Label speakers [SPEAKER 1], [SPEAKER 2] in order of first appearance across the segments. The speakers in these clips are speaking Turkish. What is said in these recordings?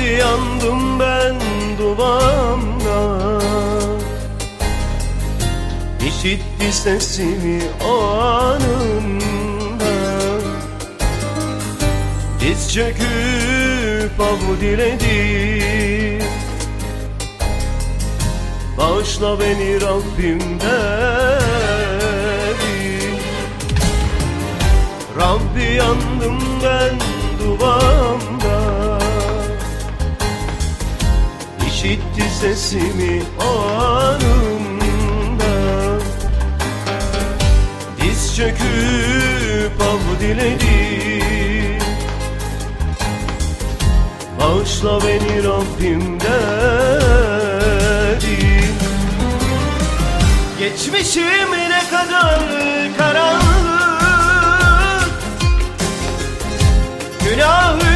[SPEAKER 1] Yandım ben duamda İşitti sesimi o anında. Diz çöküp af diledim Bağışla beni Rabbim dedim Rabbi yandım ben duvamda İşitti sesimi o anında. Diz çöküp af diledim Bağışla beni Rabbim dedim Geçmişim ne kadar karanlık. Günah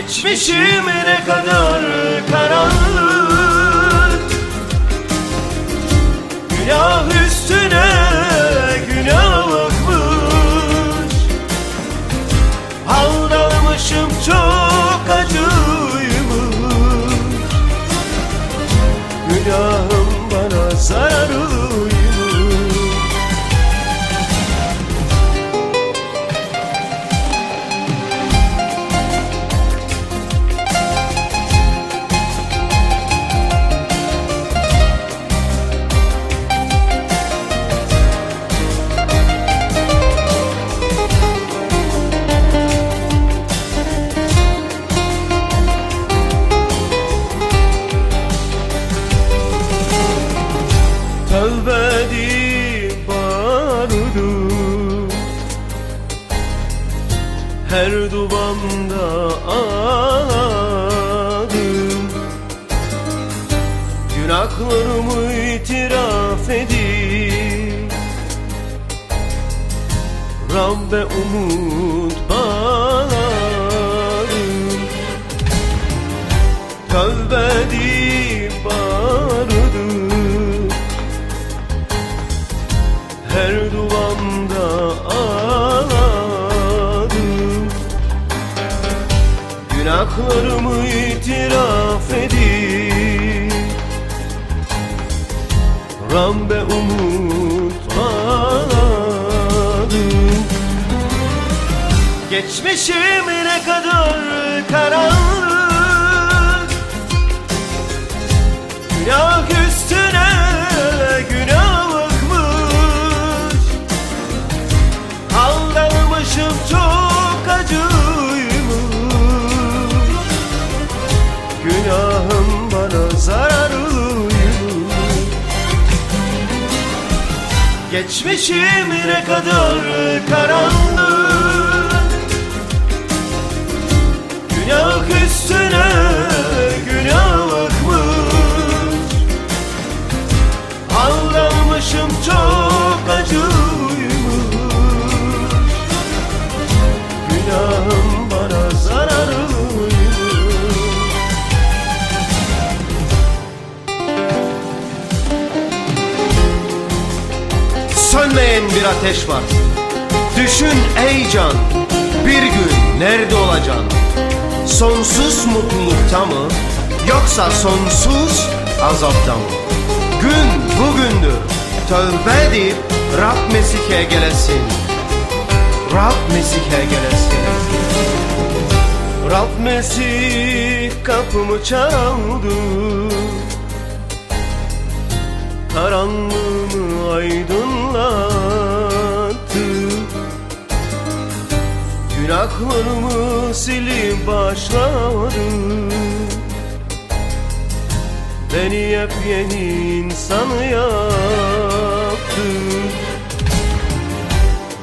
[SPEAKER 1] Geçmişim kadar karanlık. Günah üstüne günahmış Aldanmışım çok acıymış. Günahım bana Tövbe Tövbe edip bağırdım her duvamda ağladım Günahlarımı itiraf edip Rabbe umut bağladım Geçmişim ne kadar karanlık Günah üstüne günahlıkmış. Aldanmışım çok acıymış. Günahım bana zararlıymış Geçmişim ne kadar karanlık. Günah üstüne günahlıkmış Aldanmışım çok acıymış. Günahım bana zararlıymış Sönmeyen bir ateş var. Düşün ey can Bir gün nerede olacaksın Sonsuz mutlulukta mı Yoksa sonsuz azapta mı? Gün bugündür Tövbe edip Rab Mesih'e gelesin. Rab Mesih'e gelesin. Rab Mesih kapımı çaldı. Karanlığımı aydınlattı. Günahlarımı silip başladı Beni yepyeni insan yaptı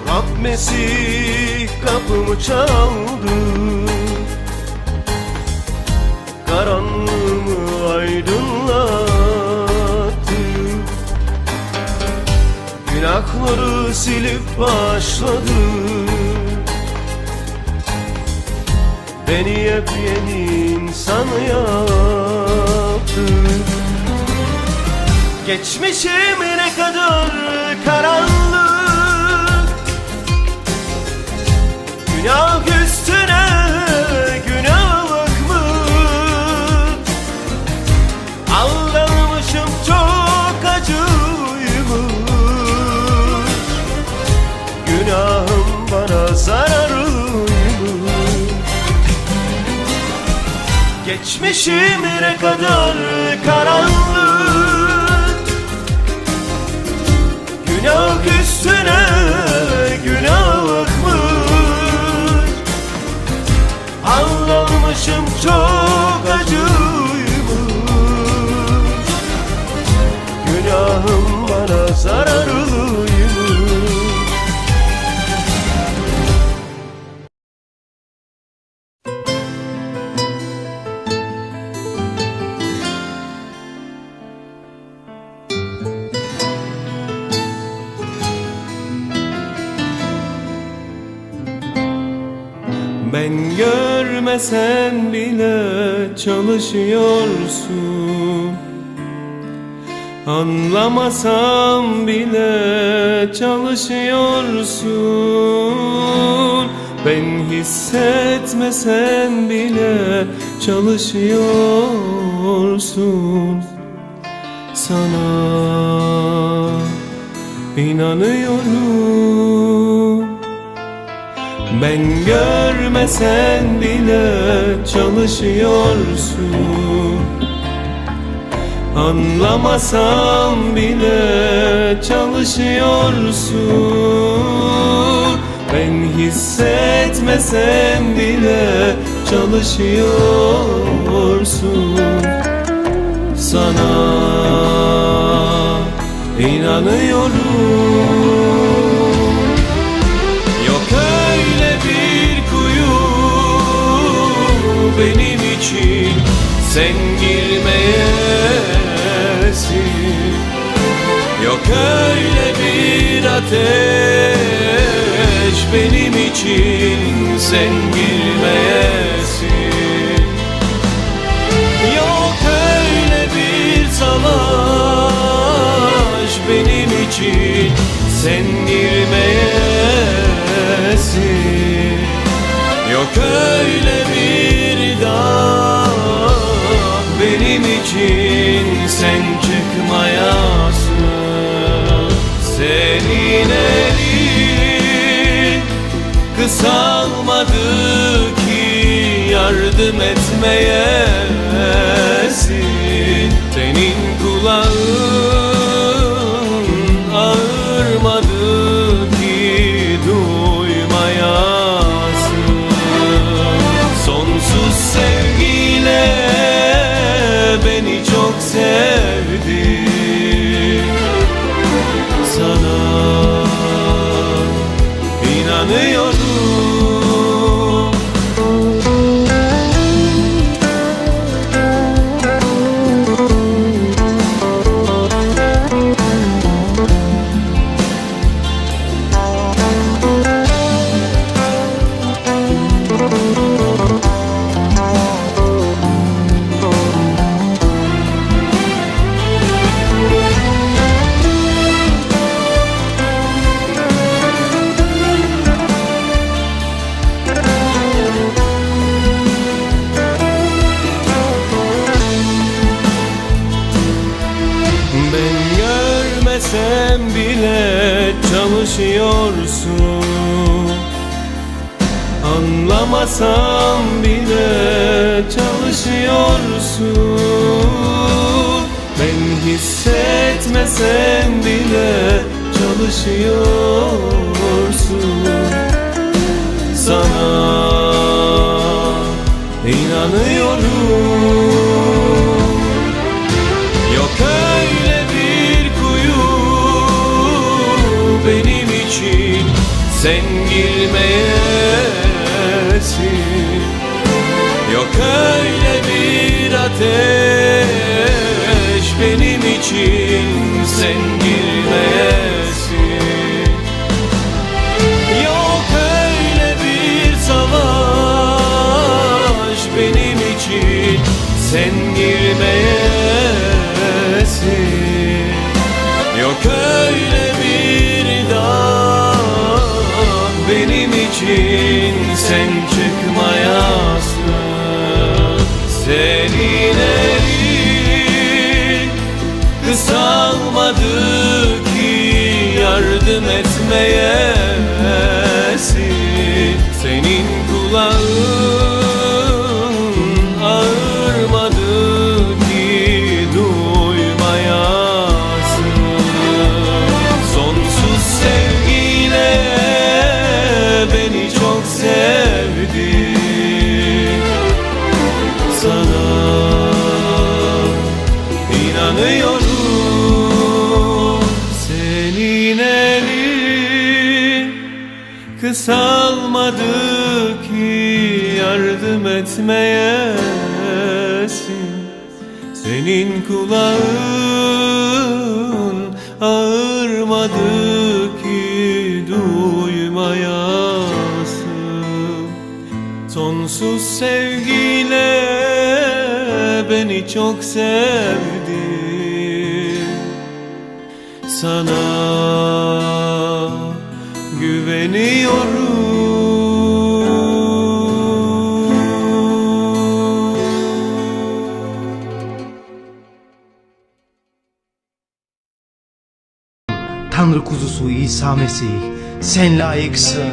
[SPEAKER 1] Rab Mesih kapımı çaldı. Karanlığımı aydınlattı. Günahları silip başladı.
[SPEAKER 2] Beni yepyeni insan yaptı Geçmişim ne kadar karanlık. Günah üstüne Geçmişim ne kadar karanlık. Günah üstüne günah akmış Anlamışım çok Ben görmesen bile çalışıyorsun. Anlamasam bile çalışıyorsun. Ben hissetmesen bile çalışıyorsun. Sana inanıyorum ben görmesen bile çalışıyorsun. Anlamasam bile çalışıyorsun. Ben hissetmesem bile çalışıyorsun. Sana inanıyorum için sen girmeyesin Yok öyle bir ateş benim için sen girmeyesin Yok öyle bir savaş benim için sen girmeyesin Yok öyle için sen çıkmayasın. Senin elin kısalmadı ki yardım etmeyesin Anlamasam bile çalışıyorsun. Ben hissetmesem bile çalışıyorsun. Sana inanıyorum öyle bir ateş benim için sen girmeyesin Yok öyle bir savaş sen girmeyesin Yok öyle bir dağ benim için etmeyesin. Senin kulağın ağırmadı ki duymayasın. Sonsuz sevgiyle beni çok sevdi Sana
[SPEAKER 1] Tanrı kuzusu İsa Mesih sen layıksın.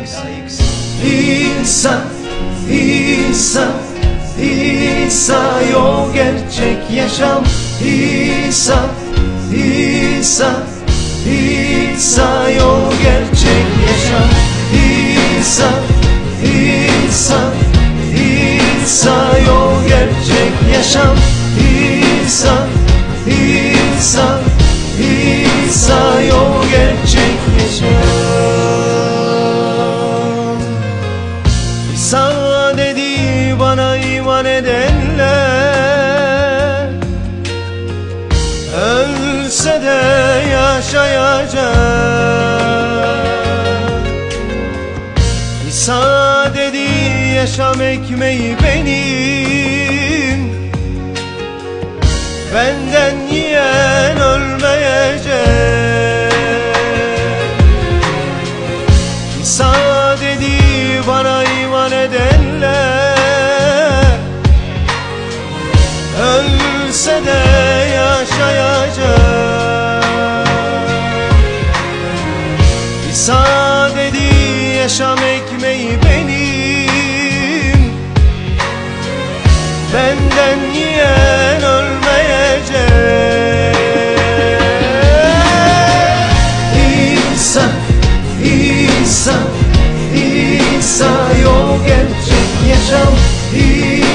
[SPEAKER 1] İsa, İsa, İsa yol gerçek yaşam. İsa, İsa, İsa yol gerçek yaşam. İsa, İsa, İsa yol gerçek yaşam. İsa, İsa, İsa yol gerçek. İsa dedi bana iman edenler Ölse de yaşayacak İsa dedi yaşam ekmeği benim Benden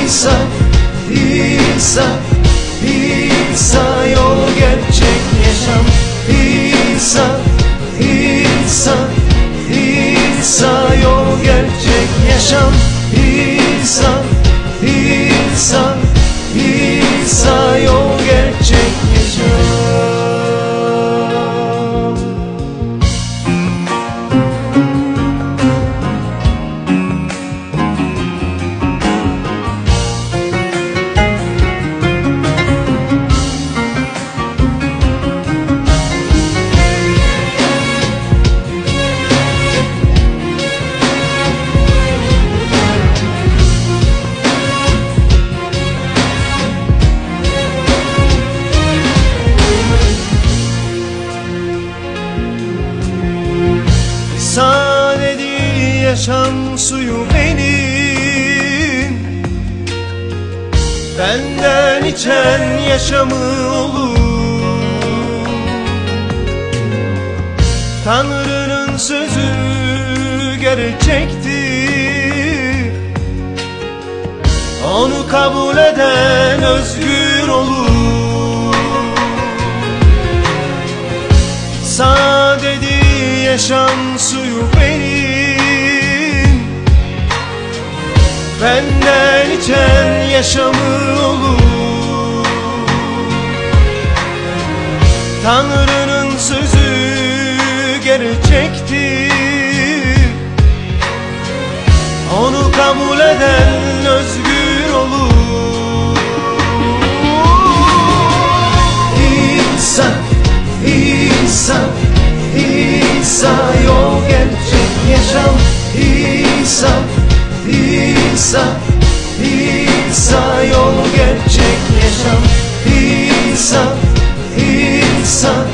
[SPEAKER 1] İsa, İsa, İsa yol gerçek yaşam. İsa, İsa, İsa yol gerçek yaşam. İsa, Tanrı'nın sözü gerçektir Onu kabul eden özgür olur. Sadedi yaşam suyu benim. Benden içen yaşamı olur. Tanrı'nın kabul eden özgür olur. İnsan, insan, insan yol gerçek yaşam. İnsan, insan, insan yol gerçek yaşam. İnsan, insan,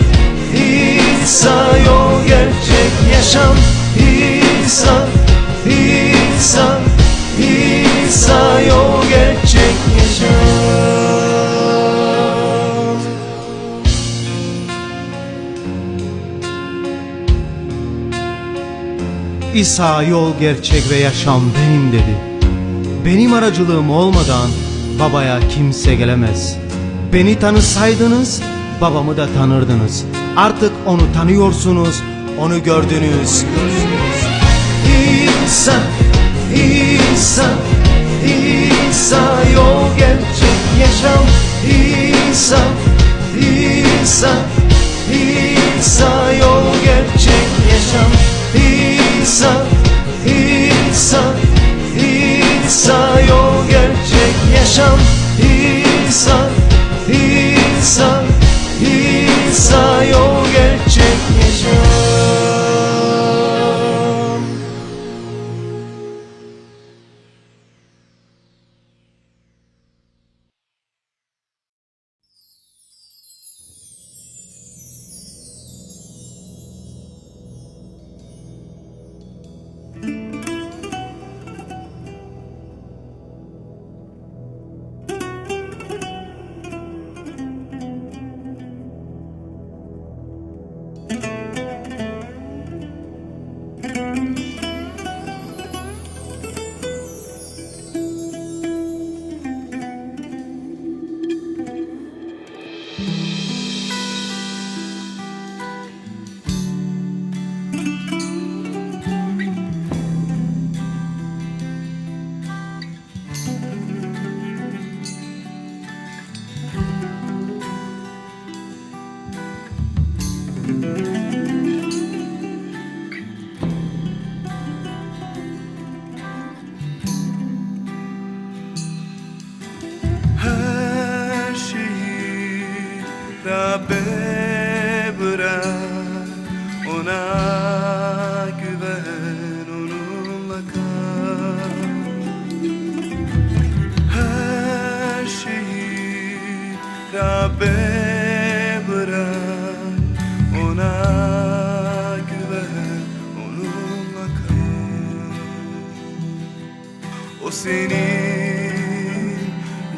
[SPEAKER 1] insan yol gerçek yaşam. İnsan, insan İsa yol, gerçek ve yaşam benim dedi. Benim aracılığım olmadan babaya kimse gelemez. Beni tanısaydınız babamı da tanırdınız. Artık onu tanıyorsunuz, onu gördünüz. İsa, İsa, İsa yol gerçek yaşam. İsa, İsa, İsa yol gerçek yaşam. İsa, İsa, İsa yol gerçek yaşam. İsa,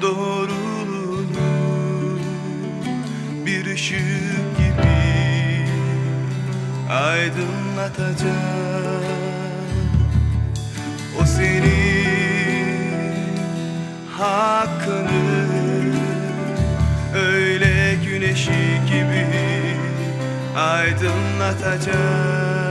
[SPEAKER 3] doğruluğunu bir ışık gibi aydınlatacak. O senin hakkını öyle güneşi gibi aydınlatacak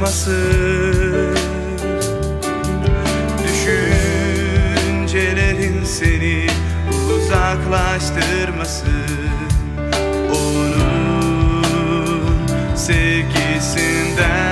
[SPEAKER 3] sarmasın Düşüncelerin seni uzaklaştırmasın Onun sevgisinden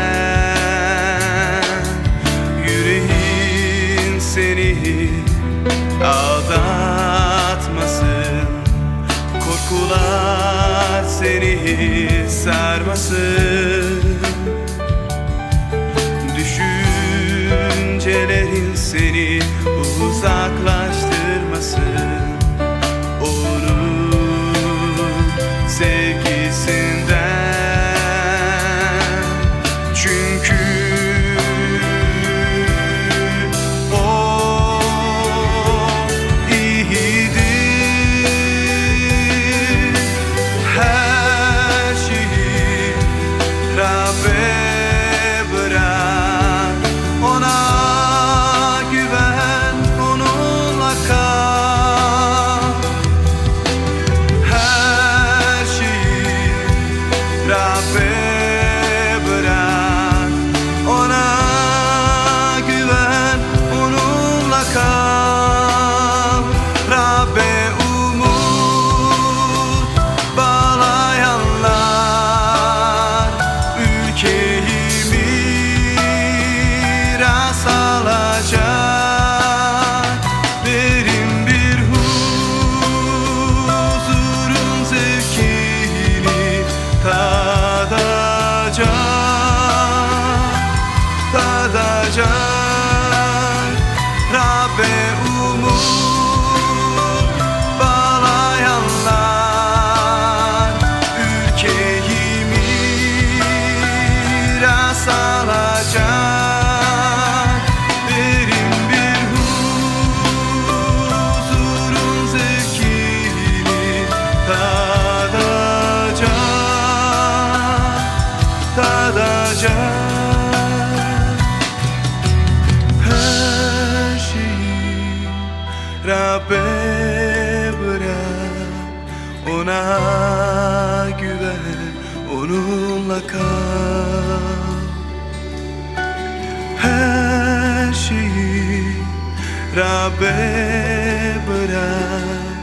[SPEAKER 3] Rabbe bırak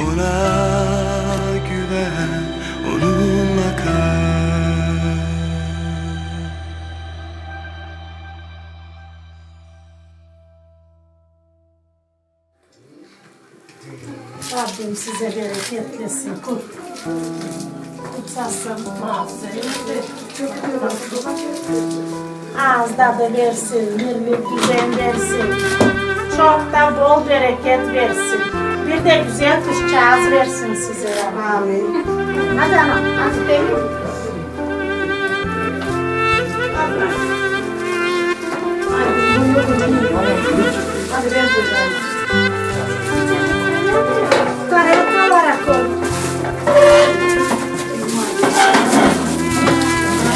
[SPEAKER 3] Ona güven Onunla kal
[SPEAKER 4] Rabbim size bereketlesin. Kut. Kutsasın. Ağızda da versin, birlik düzen versin. Çok da bol bereket versin. Bir de güzel kızcağız versin size. Amin. Hadi ana, hadi değil. Hadi ben buradayım. Karayakalara koy.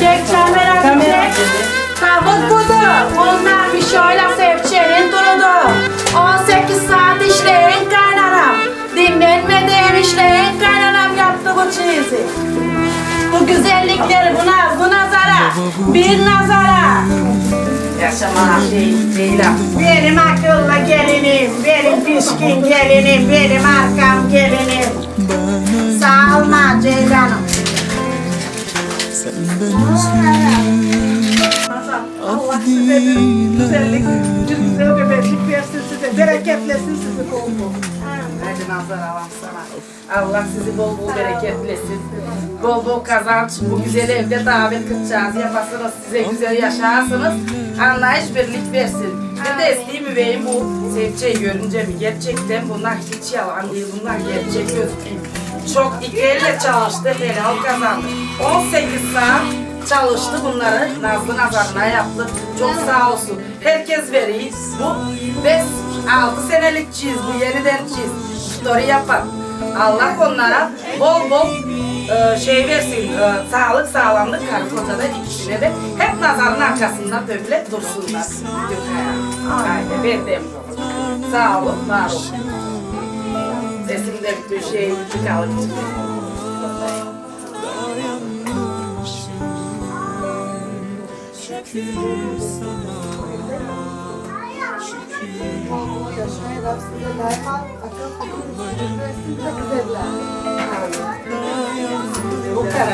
[SPEAKER 4] Çek kamera çek. Kavuk budu. Onlar bir şöyle sevçenin durudu. 18 saat işleyin kaynanam. Dinlenmediğim işleyin kaynanam yaptı bu çizi. Bu güzellikleri buna, bu nazara, bir nazara. Yaşama şey değil. Benim akıllı gelinim, benim pişkin gelinim, benim arkam gelinim. Sağ olma Ceylan'ım. Allah size bir güzellik, bir güzel bir beşik versin size, bereketlesin sizi bol bol.
[SPEAKER 5] Hadi nazar alam sana. Allah sizi bol bol bereketlesin. Bol bol kazanç. Bu güzel evde davet kıtacağız. Yapasınız size güzel yaşarsınız. Anlayış birlik versin. Bir de eski müveyim bu sevçeyi görünce mi? Gerçekten bunlar hiç yalan değil. Bunlar gerçek gözüküyor. Çok iki elle çalıştı. Helal kazandı. 18 saat çalıştı bunları. Nazlı nazarına yaptı. Çok sağ olsun. Herkes veriyor. Bu 5 6 senelik çiz. Bu yeniden çiz. Story yapan. Allah onlara bol bol e, şey versin. e, sağlık sağlamlık karı kocada ikisine de hep nazarın arkasında böyle dursunlar. Aynen ben de Sağ olun, var olun. Sesimde bir şey tıkalık çıkıyor.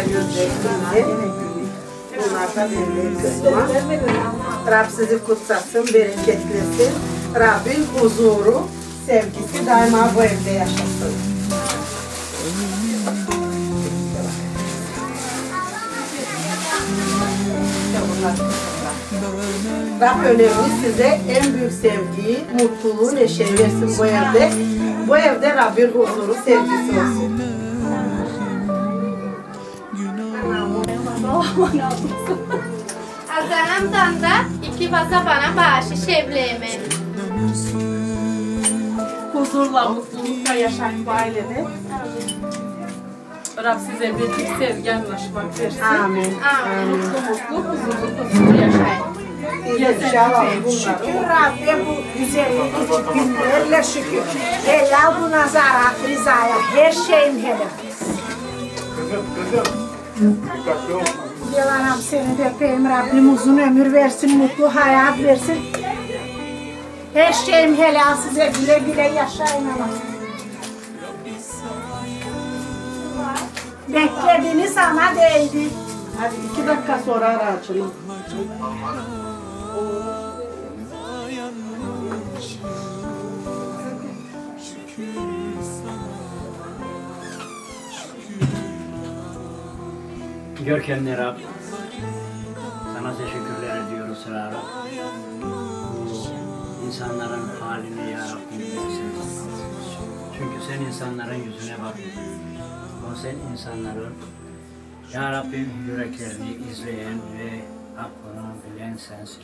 [SPEAKER 5] Gözlerinde bunlar da benim kızıma. Rab sizi kutsasın, bereketlesin. Rabbin huzuru, sevgisi daima bu evde yaşasın. Rab önemli size en büyük sevgiyi, mutluluğu, neşeyi versin bu evde. Bu evde Rabbin huzuru, sevgisi olsun.
[SPEAKER 6] Azanamdan da iki vaza bana bağışı şevlemi.
[SPEAKER 7] huzurla, mutlulukla yaşayın bu ailede. Rab size birlik, sevgi, anlaşmak versin.
[SPEAKER 5] Amin.
[SPEAKER 6] Amin.
[SPEAKER 7] Mutlu mutlu, huzurlu huzurlu yaşayın.
[SPEAKER 5] İnşallah.
[SPEAKER 4] Şükür Rabbe bu güzellik günlerle şükür. Helal bu nazara, rızaya, her şeyin helal. Yalanam seni de öpeyim Rabbim uzun ömür versin, mutlu hayat versin. Her şeyim helal size güle güle yaşayın ama. Beklediğiniz ama değdi.
[SPEAKER 5] Hadi iki dakika sonra ara açalım.
[SPEAKER 8] Görkemli Rab, sana teşekkürler ediyoruz. esrarı. Bu insanların halini ya Rabbim bilirsin. Çünkü sen insanların yüzüne bakıyorsun. O sen insanların ya Rabbim yüreklerini izleyen ve aklını bilen sensin.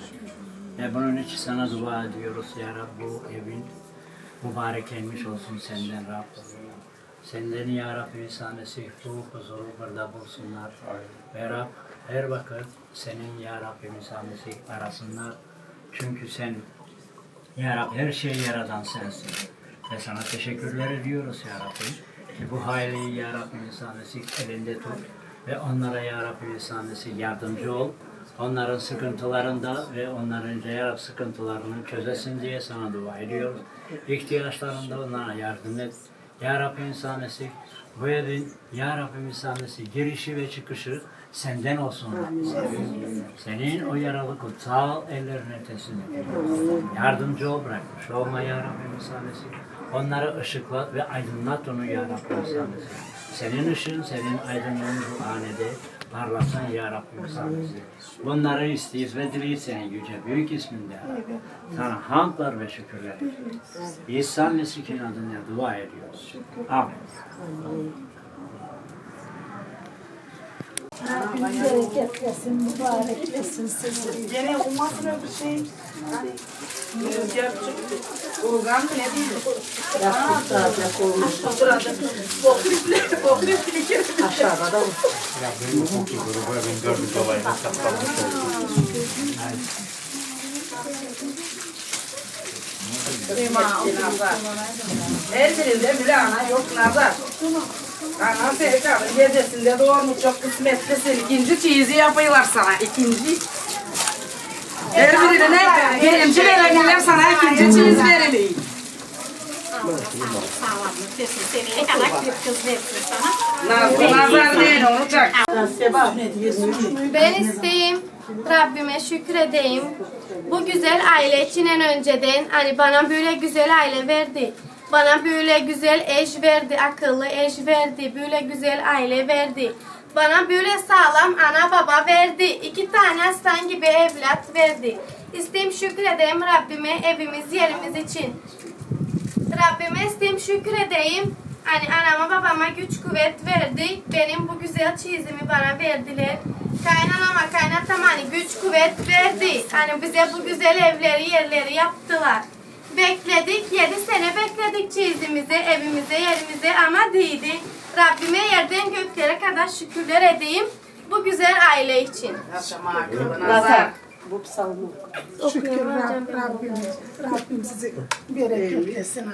[SPEAKER 8] Ve bunun için sana dua ediyoruz ya Rabbi bu evin mübareklenmiş olsun senden Rabbim. Senden ya Rabbi insanesi bu huzuru burada bulsunlar. Ve Rab her vakit senin ya Rabbi insanesi arasınlar. Çünkü sen ya Rabbi her şeyi yaradan sensin. Ve sana teşekkürler ediyoruz ya Rabbi. Ki bu hayli ya Rabbi insanesi elinde tut. Ve onlara ya Rabbi insanesi yardımcı ol. Onların sıkıntılarında ve onların ya Rabbi sıkıntılarını çözesin diye sana dua ediyoruz. İhtiyaçlarında onlara yardım et. Ya Rabbi insanesi bu evin Ya Rabbi insanesi girişi ve çıkışı senden olsun. Senin o yaralı kutsal ellerine teslim ediyoruz. Yardımcı ol bırakmış olma Ya Rabbi insanesi. Onları ışıklat ve aydınlat onu Ya Rabbi insanesi. Senin ışığın, senin aydınlığın bu hanede parlasın Ya Rabbi insanesi. Bunları isteyiz ve dileyiz senin yüce büyük isminde. Sana hamdlar ve şükürler. İsa Mesih'in adıyla dua ediyoruz. Amin.
[SPEAKER 5] Gene olmasın öyle bir şey. Rüzgar çıktı. Urgan mı ne değil? Yaptıracak olmuş. Yaptıracak. Boklifle, boklifle. Aşağıda da Her birinde bir ana yok nazar. Ana Serkan'ın gecesinde doğmuş çok kısmetlisin. İkinci çiğzi yapıyorlar sana. ikinci. Her birine birinci verenler sana ikinci çiğz veriliyor.
[SPEAKER 6] Ben isteyeyim. Rabbime şükredeyim. Bu güzel aile için en önceden hani bana böyle güzel aile verdi. Bana böyle güzel eş verdi, akıllı eş verdi, böyle güzel aile verdi. Bana böyle sağlam ana baba verdi. iki tane aslan gibi evlat verdi. İsteyim şükredeyim Rabbime evimiz yerimiz için. Rabbime isteyim şükredeyim. Hani anama babama güç kuvvet verdi. Benim bu güzel çizimi bana verdiler. Kaynanama kaynatama hani güç kuvvet verdi. Hani bize bu güzel evleri yerleri yaptılar. Bekledik, yedi sene bekledik çizimize, evimize, yerimize ama değildi. Rabbime yerden göklere kadar şükürler edeyim bu güzel aile için.
[SPEAKER 5] Nazar.
[SPEAKER 9] Bu psalmı. Şükür Rab- Rabbimiz. Rabbim sizi bereket versin.